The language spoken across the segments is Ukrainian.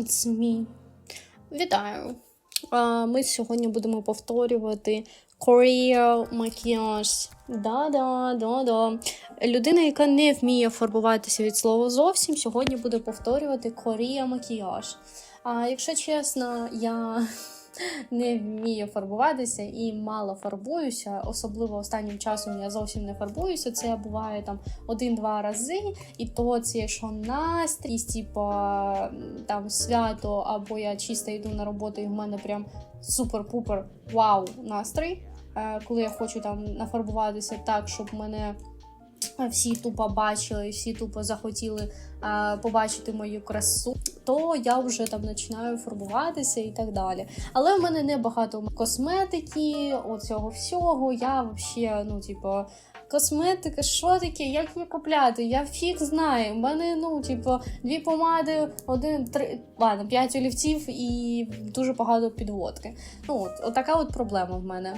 It's me. Вітаю! Ми сьогодні будемо повторювати Korea макіяж. Да-да, да-да. Людина, яка не вміє фарбуватися від слова зовсім, сьогодні буде повторювати Korea макіяж. А якщо чесно, я не вмію фарбуватися і мало фарбуюся. Особливо останнім часом я зовсім не фарбуюся. Це буває там один-два рази, і то це якщо настрій, типу там свято, або я чисто йду на роботу, і в мене прям супер-пупер вау настрій. Е, Коли я хочу там нафарбуватися так, щоб мене всі тупо бачили, всі тупо захотіли е, побачити мою красу, то я вже там починаю фарбуватися і так далі. Але в мене не багато косметики, оцього всього. Я взагалі, ну, типу, косметика, що таке, як її купляти? Я фіг знаю. У мене, ну, типу, дві помади, один, три, ладно, п'ять олівців і дуже багато підводки. Ну, от, от така от проблема в мене.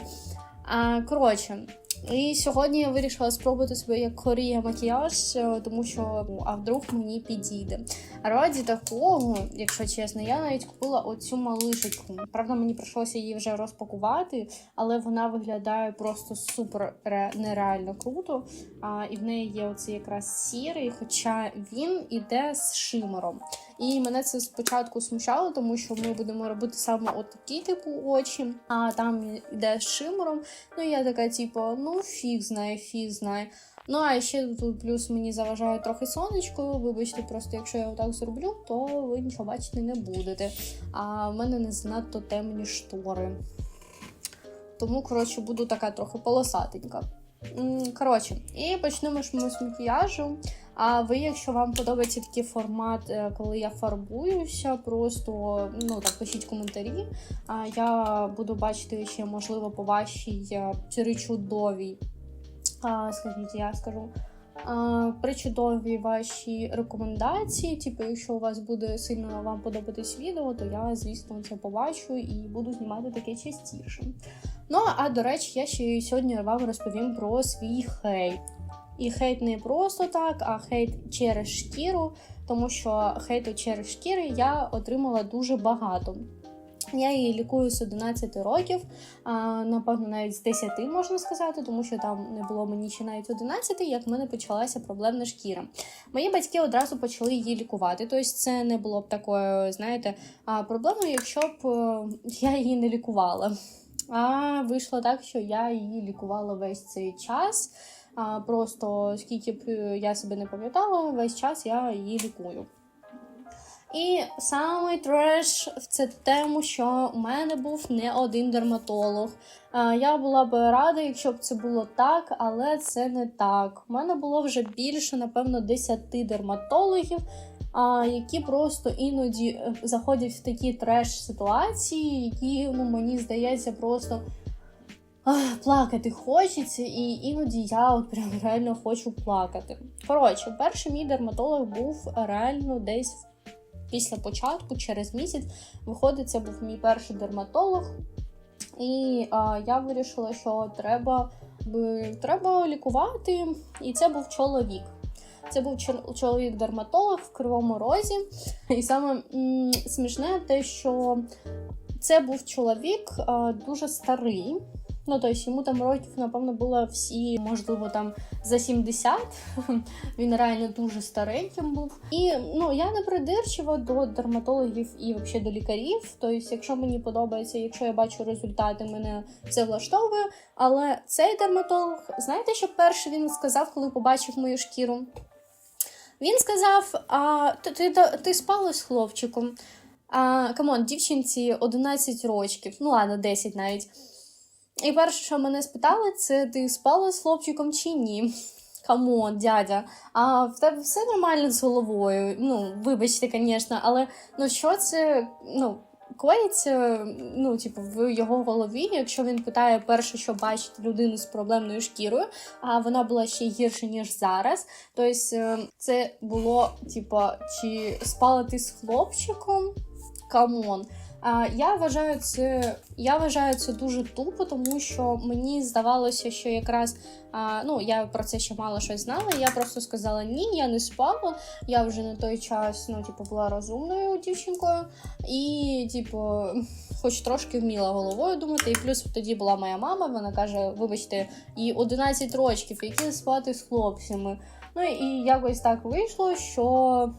А, коротше. І сьогодні я вирішила спробувати себе як корія макіяж, е, тому що ну, а вдруг мені підійде. Раді такого, якщо чесно, я навіть купила оцю малишечку. Правда, мені прийшлося її вже розпакувати, але вона виглядає просто супер нереально круто. А, і в неї є оцей якраз сірий, хоча він іде з шимером. І мене це спочатку смущало, тому що ми будемо робити саме от такі типу очі, а там іде з шимером. Ну я така, типу, ну фіг знає, фіг знає. Ну, а ще тут плюс мені заважає трохи сонечко. Вибачте, просто якщо я отак зроблю, то ви нічого бачити не будете. А в мене не занадто темні штори. Тому, коротше, буду така трохи полосатенька. Коротше, і почнемо ж ми з макіяжу. А ви, якщо вам подобається такий формат, е, коли я фарбуюся, просто ну так пишіть коментарі. А я буду бачити ще, можливо, по вашій чудовій. причудовій, а, скажіть, я скажу. Причудові ваші рекомендації. Типу, якщо у вас буде сильно вам подобатись відео, то я, звісно, це побачу і буду знімати таке частіше. Ну, а до речі, я ще сьогодні вам розповім про свій хейт. І хейт не просто так, а хейт через шкіру, тому що хейту через шкіри я отримала дуже багато. Я її лікую з 11 років, напевно, навіть з 10 можна сказати, тому що там не було мені ще навіть 11, як в мене почалася проблемна шкіра. Мої батьки одразу почали її лікувати. Тобто це не було б такою, знаєте, проблемою, якщо б е, я її не лікувала. А вийшло так, що я її лікувала весь цей час. Просто скільки б е, я себе не пам'ятала, весь час я її лікую. І самий треш в це тему, що у мене був не один дерматолог. Я була б рада, якщо б це було так, але це не так. У мене було вже більше, напевно, 10 дерматологів, які просто іноді е, заходять в такі треш-ситуації, які ну, мені здається, просто плакати хочеться, і іноді я от прям реально хочу плакати. Коротше, перший мій дерматолог був реально десь після початку, через місяць. Виходить, це був мій перший дерматолог. І а, я вирішила, що треба, треба лікувати, і це був чоловік. Це був чол- чоловік-дерматолог в Кривому Розі. І саме м, смішне те, що це був чоловік а, дуже старий. Ну, тобто йому там років, напевно, було всі, можливо, там за 70. Він реально дуже стареньким був. І ну, я не придирчива до дерматологів і взагалі до лікарів. Тобто, якщо мені подобається, якщо я бачу результати, мене це влаштовує. Але цей дерматолог, знаєте, що перше він сказав, коли побачив мою шкіру? Він сказав: а, ти, ти, ти спала з хлопчиком. Камон, дівчинці 11 років, ну ладно, 10 навіть. І перше, що мене спитали, це ти спала з хлопчиком чи ні? Камон, дядя, а в тебе все нормально з головою? Ну, вибачте, звісно, але ну що це ну, коїться ну, типу, в його голові, якщо він питає перше, що бачить людину з проблемною шкірою, а вона була ще гірше, ніж зараз. Тобто це було, типу, чи спала ти з хлопчиком? Камон. Я вважаю це, я вважаю це дуже тупо, тому що мені здавалося, що якраз ну я про це ще мало щось знала. Я просто сказала ні, я не спала. Я вже на той час ну, типу, була розумною дівчинкою, і, типу, хоч трошки вміла головою думати. І плюс тоді була моя мама. Вона каже: вибачте, їй 11 років, які спати з хлопцями. Ну і якось так вийшло, що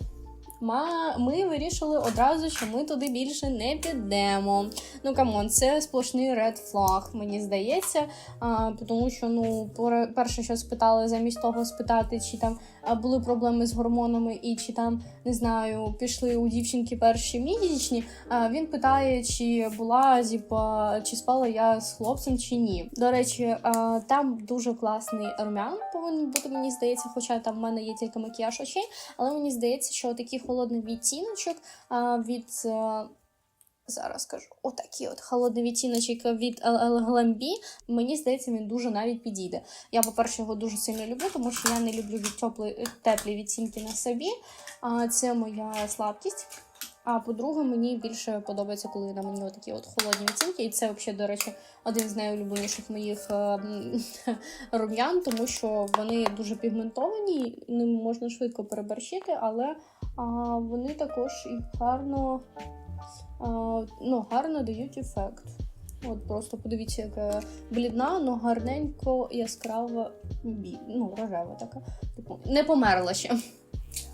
ми вирішили одразу, що ми туди більше не підемо. Ну камон, це сплошний ред флаг, мені здається. А, тому що ну перше, що спитали, замість того спитати, чи там були проблеми з гормонами, і чи там не знаю, пішли у дівчинки перші місячні. А, він питає, чи була зіпа, чи спала я з хлопцем, чи ні. До речі, а, там дуже класний румян повинен бути, мені здається, хоча там в мене є тільки макіяж очей, але мені здається, що такий холодний відтіночок від. е, Зараз скажу, отакий от холодний відтіночок від Glambi, Мені здається, він дуже навіть підійде. Я, по-перше, його дуже сильно люблю, тому що я не люблю від теплі, теплі відтінки на собі. А це моя слабкість. А по-друге, мені більше подобається, коли на мені отакі от холодні відтінки. І це, взагалі, до речі, один з найулюбленіших моїх е, рум'ян, тому що вони дуже пігментовані, ними можна швидко переборщити, але вони також і гарно, ну, гарно дають ефект. От просто подивіться, яка блідна, але гарненько яскрава бі... ну, рожева така. Типу, не померла ще.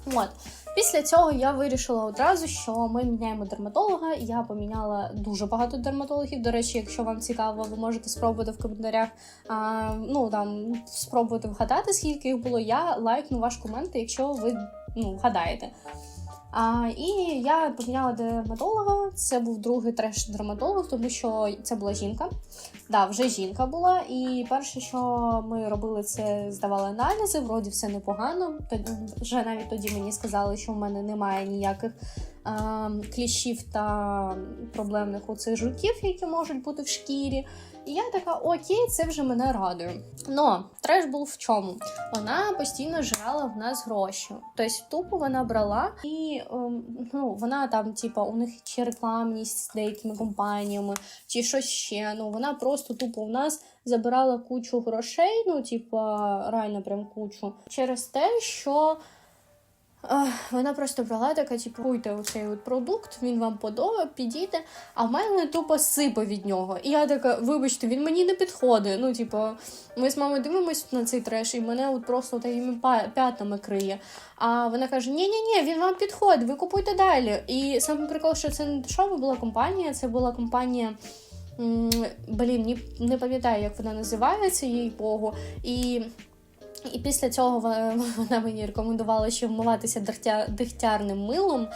От. Після цього я вирішила одразу, що ми міняємо дерматолога. Я поміняла дуже багато дерматологів. До речі, якщо вам цікаво, ви можете спробувати в коментарях. А, ну там спробувати вгадати, скільки їх було. Я лайкну ваш комент, якщо ви ну, вгадаєте. А, і я поміняла дерматолога. Це був другий треш-дерматолог, тому що це була жінка. Да, вже жінка була. І перше, що ми робили, це здавали аналізи. Вроді все непогано. Вже навіть тоді мені сказали, що в мене немає ніяких а, кліщів та проблемних оцих жуків, які можуть бути в шкірі. І я така, окей, це вже мене радує. Но треш був в чому? Вона постійно жрала в нас гроші. Тобто тупо вона брала і ем, ну, вона там, типа, у них чи рекламність з деякими компаніями, чи щось ще. Ну вона просто тупо у нас забирала кучу грошей, ну, типа, реально прям кучу, через те, що. Вона просто брала така, типу, куйте оцей от продукт, він вам подобає, підійде, а в мене тупо сипа від нього. І я така, вибачте, він мені не підходить. Ну, типу, ми з мамою дивимося на цей треш, і мене от просто такими п'ятнами криє. А вона каже: ні ні ні він вам підходить, ви купуйте далі. І саме прикол, що це не дешева була компанія, це була компанія. Блін, не пам'ятаю, як вона називається, їй Богу. І і після цього вона мені рекомендувала ще вмиватися дихтярним милом.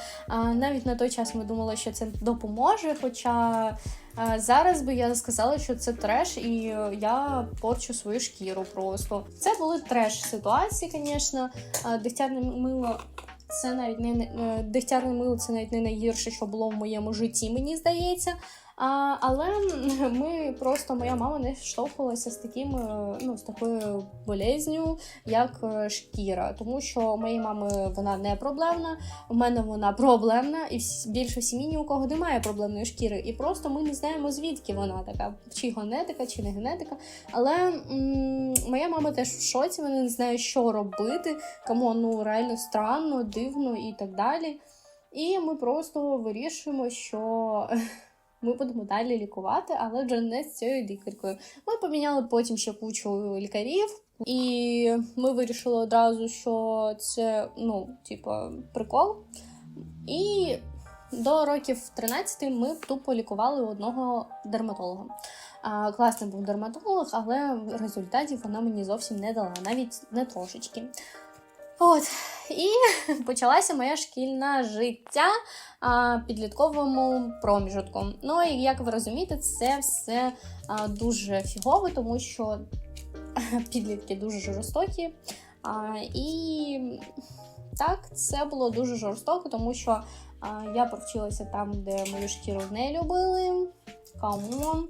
Навіть на той час ми думали, що це допоможе. Хоча зараз би я сказала, що це треш, і я порчу свою шкіру просто. Це були треш ситуації, звісно. Дихтярне мило. Це навіть не е, дихтярне мило, це навіть не найгірше, що було в моєму житті, мені здається. А, але ми просто моя мама не штовхувалася з таким, ну, з такою болезню, як е, шкіра. Тому що моєї мами вона не проблемна, у мене вона проблемна, і більше в сім'ї ні у кого немає проблемної шкіри. І просто ми не знаємо, звідки вона така, чи генетика, чи не генетика. Але м- моя мама теж в шоці, вона не знає, що робити, кому ну реально странно, дивно і так далі. І ми просто вирішуємо, що ми будемо далі лікувати, але вже не з цією лікаркою. Ми поміняли потім ще кучу лікарів, і ми вирішили одразу, що це ну, типа, прикол. І до років 13 ми тупо лікували одного дерматолога. А, класний був дерматолог, але результатів вона мені зовсім не дала, навіть не трошечки. От, і почалася моя шкільна життя підлітковому проміжутку. Ну і як ви розумієте, це все дуже фігово, тому що підлітки дуже жорстокі. І так, це було дуже жорстоко, тому що я провчилася там, де мою шкіру не любили. Камон.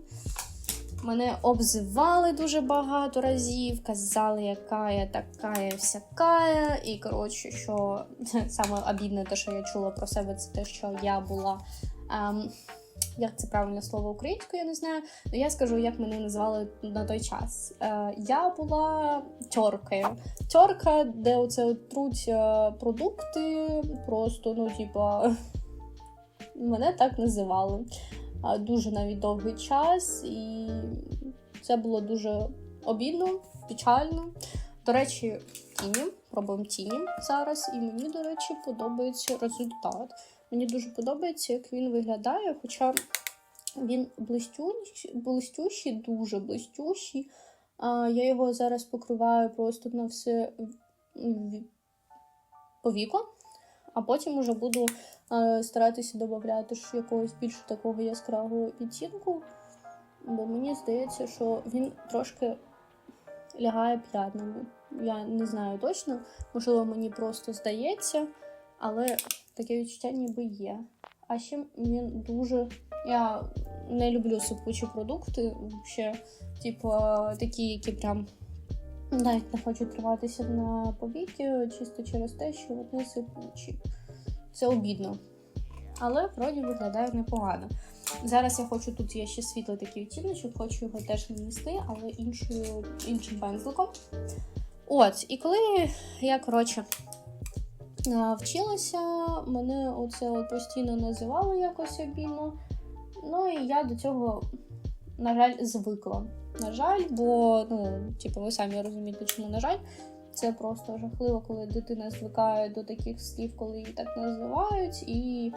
Мене обзивали дуже багато разів, казали, яка я така, я всяка. І коротше, що саме обідне те, що я чула про себе, це те, що я була ем, як це правильне слово українською, я не знаю. але я скажу, як мене називали на той час. Е, я була тьоркою. Тьорка, де оце труть е, продукти, просто, ну, типа, мене так називали. Дуже навіть довгий час, і це було дуже обідно, печально. До речі, тіні, пробуємо тіні зараз, і мені, до речі, подобається результат. Мені дуже подобається, як він виглядає, хоча він блистющий, блистющий дуже блистющий. А, я його зараз покриваю просто на все повіко, а потім уже буду старатися додати якогось більш такого яскравого відтінку, бо мені здається, що він трошки лягає п'ятнами. Я не знаю точно, можливо, мені просто здається, але таке відчуття ніби є. А ще він дуже. Я не люблю сипучі продукти, ще, типу, такі, які прям навіть не хочуть триватися на повіки, чисто через те, що вони сипучі. Це обідно. Але вроді виглядає непогано. Зараз я хочу, тут є ще світлий такий відтіночок, хочу його теж нанести, але іншою, іншим пензликом. От, і коли я, коротше, вчилася, мене оце постійно називали якось обільно. Ну і я до цього, на жаль, звикла. На жаль, бо, ну, типу, ви самі розумієте, чому на жаль. Це просто жахливо, коли дитина звикає до таких слів, коли її так називають. І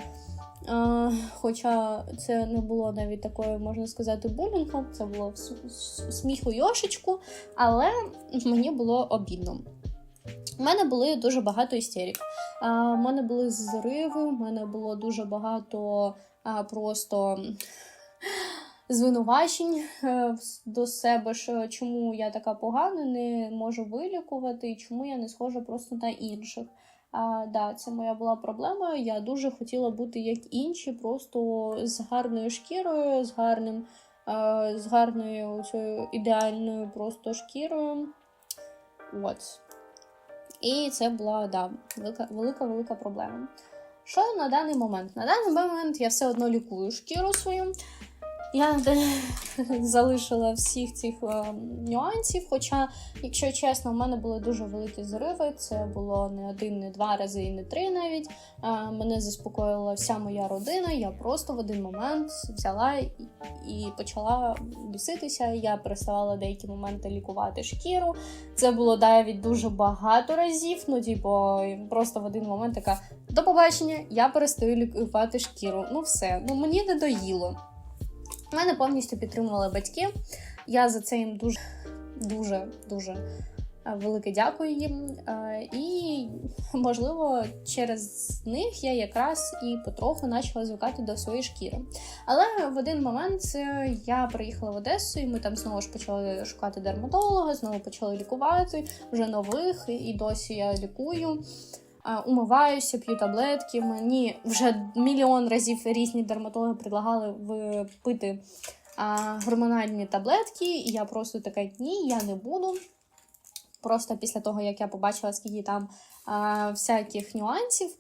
е, хоча це не було навіть такою, можна сказати, булінгом, це було в сміху йошечку, але мені було обідно. У мене були дуже багато істерик. У мене були зриви, у мене було дуже багато а, просто звинувачень е, до себе, що чому я така погана, не можу вилікувати, і чому я не схожа просто на інших. А, да, це моя була проблема. Я дуже хотіла бути як інші, просто з гарною шкірою, з гарним, е, з гарною цією ідеальною просто шкірою. От. І це була да, велика, велика, велика проблема. Що на даний момент? На даний момент я все одно лікую шкіру свою. Я залишила всіх цих е, нюансів. Хоча, якщо чесно, в мене були дуже великі зриви. Це було не один, не два рази і не три навіть. Е, мене заспокоїла вся моя родина. Я просто в один момент взяла і почала біситися. Я переставала деякі моменти лікувати шкіру. Це було навіть дуже багато разів. Ну, типу, просто в один момент така: до побачення, я перестаю лікувати шкіру. Ну, все, ну мені не доїло. Мене повністю підтримували батьки. Я за це їм дуже, дуже, дуже е, велике дякую їм. Е, І, можливо, через них я якраз і потроху почала звикати до своєї шкіри. Але в один момент е, я приїхала в Одесу, і ми там знову ж почали шукати дерматолога, знову почали лікувати вже нових, і досі я лікую. А, Умиваюся, п'ю таблетки. Мені вже мільйон разів різні дерматологи предлагали випити а, гормональні таблетки, і я просто така ні, я не буду. Просто після того, як я побачила, скільки там а, всяких нюансів,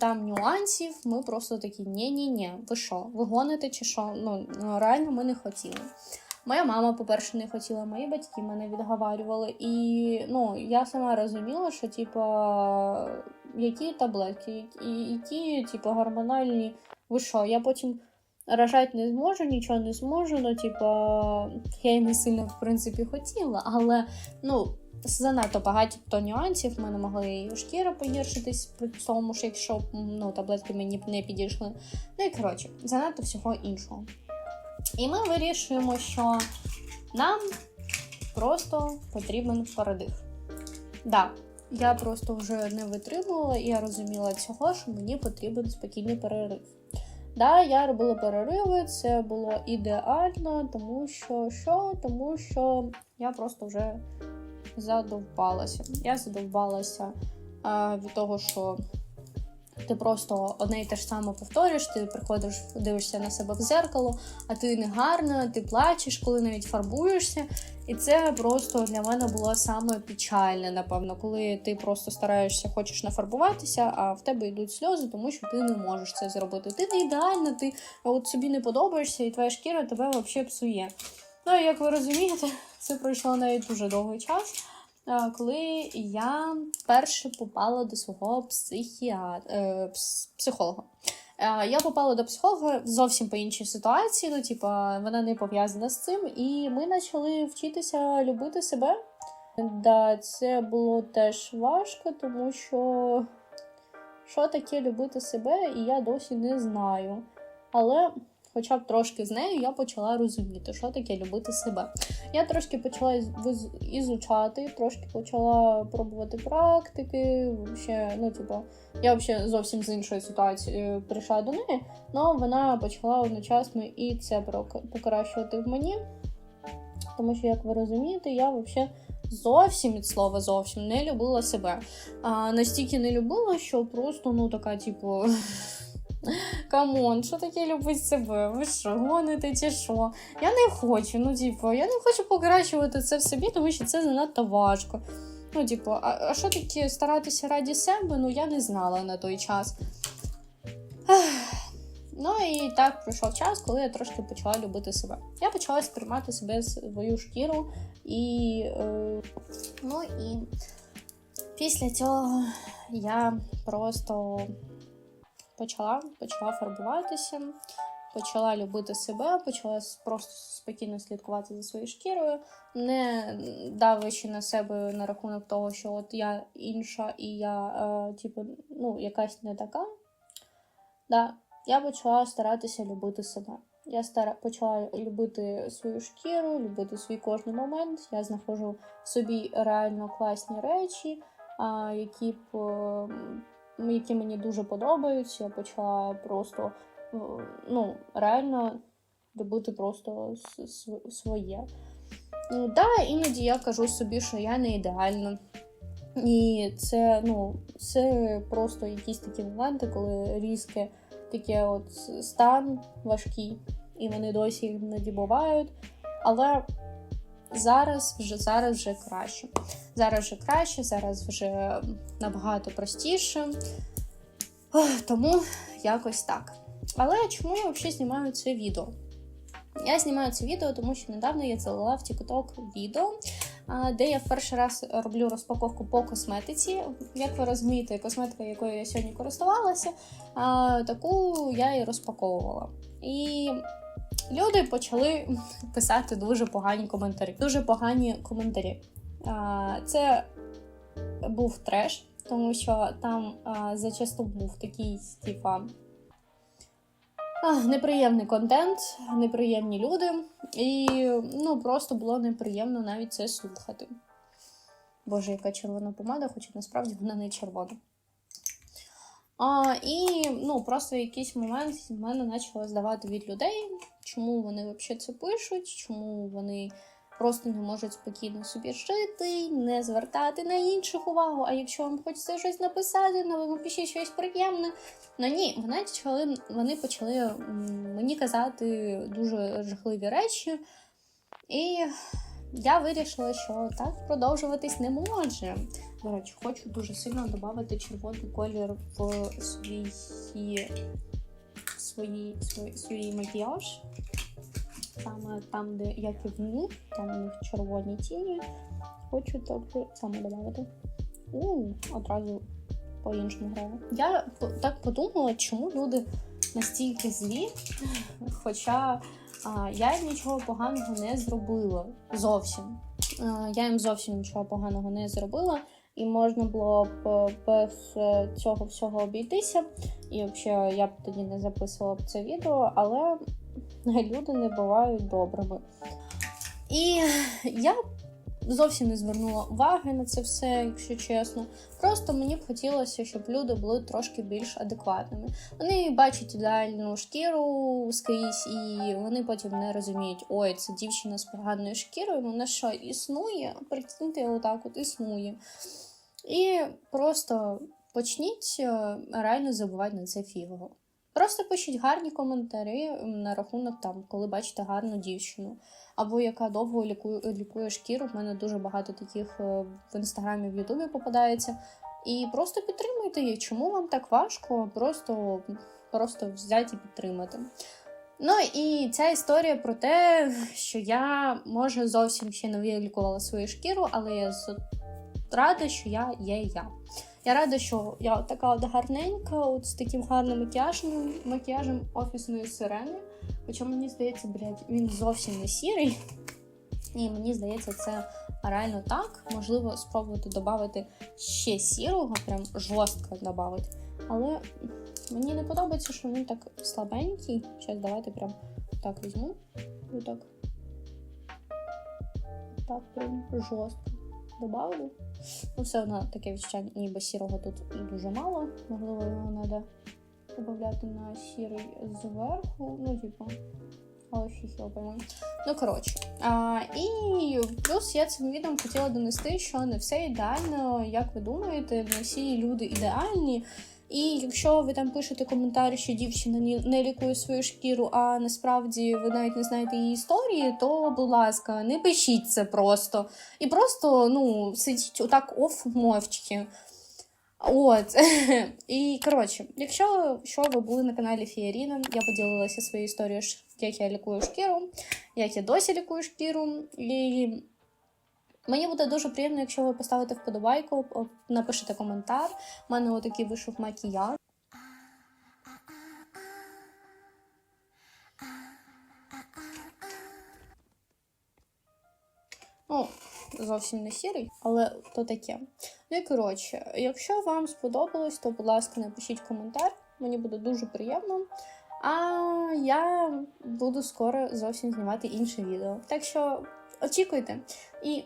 там нюансів, ми просто такі ні-ні-ні, ви що, ви гоните чи що? Ну, ну, реально ми не хотіли. Моя мама, по-перше, не хотіла, мої батьки мене відговарювали. І ну, я сама розуміла, що типа, які таблетки, які, які типу, гормональні, ви що, я потім рожати не зможу, нічого не зможу. Ну, типа, я і не сильно в принципі хотіла, але ну. Занадто багато то нюансів, в мене могли і шкіра погіршитись при тому, що якщо ну, таблетки мені не підійшли. Ну і коротше, занадто всього іншого. І ми вирішуємо, що нам просто потрібен передих. Да, я просто вже не витримувала, і я розуміла цього, що мені потрібен спокійний перерив. Да, я робила перериви, це було ідеально, тому що що? Тому що я просто вже задовбалася. Я задовбалася а, від того, що Ти просто одне і те ж саме повторюєш, ти приходиш, дивишся на себе в зеркало, а ти не гарна, ти плачеш, коли навіть фарбуєшся. І це просто для мене було саме печальне, напевно, коли ти просто стараєшся, хочеш нафарбуватися, а в тебе йдуть сльози, тому що ти не можеш це зробити. Ти не ідеальна, ти от собі не подобаєшся, і твоя шкіра тебе взагалі псує. Ну, як ви розумієте, це пройшло навіть дуже довгий час. А, Коли я вперше попала до свого психіат... е, психолога. Е, Я попала до психолога зовсім по іншій ситуації. Ну, типа, вона не пов'язана з цим, і ми почали вчитися любити себе. Да, це було теж важко, тому що що таке любити себе, і я досі не знаю. Але хоча б трошки з нею я почала розуміти, що таке любити себе. Я трошки почала ізучати, трошки почала пробувати практики. Вообще, ну, типу, я взагалі зовсім з іншої ситуації е, прийшла до неї, але вона почала одночасно і це покращувати в мені. Тому що, як ви розумієте, я взагалі зовсім від слова зовсім не любила себе. А, настільки не любила, що просто, ну, така, типу. Камон, що таке любить себе? Ви що, гоните чи що? Я не хочу, ну, типу, я не хочу покращувати це в собі, тому що це занадто важко. Ну, типу, а, що таке старатися раді себе? Ну, я не знала на той час. Ну і так пройшов час, коли я трошки почала любити себе. Я почала сприймати себе свою шкіру і. Е, ну і після цього я просто почала, почала фарбуватися, почала любити себе, почала просто спокійно слідкувати за своєю шкірою, не давлячи на себе на рахунок того, що от я інша і я, е, типу, ну, якась не така. Да, я почала старатися любити себе. Я стара... почала любити свою шкіру, любити свій кожний момент. Я знаходжу в собі реально класні речі, які б, які мені дуже подобаються. Я почала просто е, ну, реально любити просто своє. Ну, да, іноді я кажу собі, що я не ідеальна. І це, ну, це просто якісь такі моменти, коли різке таке от стан важкий, і вони досі іноді бувають. Але зараз вже зараз вже краще. Зараз вже краще, зараз вже набагато простіше. Тому якось так. Але чому я взагалі знімаю це відео? Я знімаю це відео, тому що недавно я залила в TikTok відео, де я в перший раз роблю розпаковку по косметиці. Як ви розумієте, косметика, якою я сьогодні користувалася, таку я і розпаковувала. І люди почали писати дуже погані коментарі. Дуже погані коментарі. Це був треш, тому що там зачасту був такий, типа. Неприємний контент, неприємні люди, і ну просто було неприємно навіть це слухати. Боже, яка червона помада, хоча насправді вона не червона. А, і ну, просто в якийсь момент в мене почало здавати від людей, чому вони взагалі це пишуть, чому вони просто не можуть спокійно собі жити, не звертати на інших увагу. А якщо вам хочеться щось написати, ну ви напишіть щось приємне. Ну ні, вони почали, вони почали мені казати дуже жахливі речі. І я вирішила, що так продовжуватись не може. До речі, хочу дуже сильно додати червоний колір в свій, свої, свій, свій макіяж. Саме там, де в них, там у них червоні тіні. Хочу так саме додати. У, одразу по-іншому грає. Я так подумала, чому люди настільки злі, хоча а, я їм нічого поганого не зробила зовсім. А, я їм зовсім нічого поганого не зробила, і можна було б е, без е, цього всього обійтися. І взагалі я б тоді не записувала б це відео, але люди не бувають добрими. І я зовсім не звернула уваги на це все, якщо чесно. Просто мені б хотілося, щоб люди були трошки більш адекватними. Вони бачать ідеальну шкіру скрізь, і вони потім не розуміють, ой, це дівчина з поганою шкірою, вона що існує? Прикиньте, отак от існує. І просто почніть е, реально забувати на це фігово. Просто пишіть гарні коментарі на рахунок там, коли бачите гарну дівчину, або яка довго лікує, лікує шкіру. У мене дуже багато таких е, в інстаграмі, в Ютубі попадається. І просто підтримуйте їх. Чому вам так важко? Просто, просто взяти і підтримати. Ну і ця історія про те, що я може зовсім ще не вилікувала свою шкіру, але я рада, що я є я. Я рада, що я така от гарненька, от з таким гарним макіяжем, макіяжем офісної сирени. Хоча мені здається, блядь, він зовсім не сірий. І мені здається, це реально так. Можливо, спробувати додати ще сірого, прям жорстко додати. Але мені не подобається, що він так слабенький. Зараз давайте прям так візьму. Отак. Так, прям жорстко добавлю. Ну, все одно таке відчуття, ніби сірого тут дуже мало. Можливо, його треба додати на сірий зверху. Ну, типу, але фіг його пойму. Ну, коротше. А, і плюс я цим відео хотіла донести, що не все ідеально, як ви думаєте, не всі люди ідеальні. І якщо ви там пишете коментарі, що дівчина не лікує свою шкіру, а насправді ви навіть не знаєте її історії, то, будь ласка, не пишіть це просто. І просто ну, сидіть отак оф мовчки. От. І коротше, якщо що ви були на каналі Фіаріна, я поділилася своєю історією, як я лікую шкіру, як я досі лікую шкіру. І мені буде дуже приємно, якщо ви поставите вподобайку, напишете коментар. У мене отакий вийшов макіяж. Ну, зовсім не сірий, але то таке. Ну і коротше, якщо вам сподобалось, то, будь ласка, напишіть коментар. Мені буде дуже приємно. А я буду скоро зовсім знімати інше відео. Так що очікуйте. І